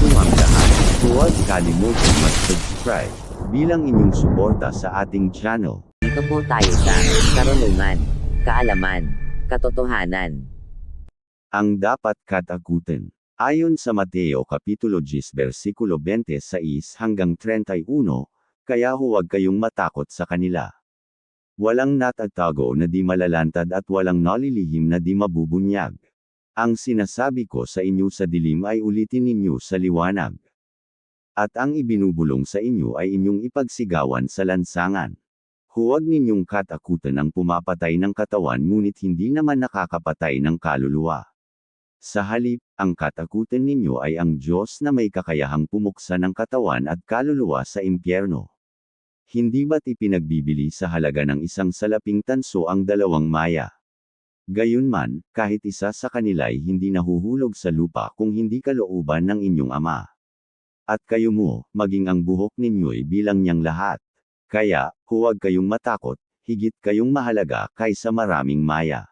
Bago ang lahat, huwag kalimutan mag-subscribe bilang inyong suporta sa ating channel. Dito po tayo sa karunungan, kaalaman, katotohanan. Ang dapat katakutan. Ayon sa Mateo Kapitulo 10 versikulo 26 hanggang 31, kaya huwag kayong matakot sa kanila. Walang natatago na di malalantad at walang nalilihim na di mabubunyag. Ang sinasabi ko sa inyo sa dilim ay ulitin ninyo sa liwanag. At ang ibinubulong sa inyo ay inyong ipagsigawan sa lansangan. Huwag ninyong katakutan ang pumapatay ng katawan ngunit hindi naman nakakapatay ng kaluluwa. Sa halip, ang katakutan ninyo ay ang Diyos na may kakayahang pumuksa ng katawan at kaluluwa sa impyerno. Hindi ba't ipinagbibili sa halaga ng isang salaping tanso ang dalawang maya? Gayunman, kahit isa sa kanila ay hindi nahuhulog sa lupa kung hindi kalooban ng inyong ama. At kayo mo, maging ang buhok ninyo'y bilang niyang lahat. Kaya, huwag kayong matakot, higit kayong mahalaga kaysa maraming maya.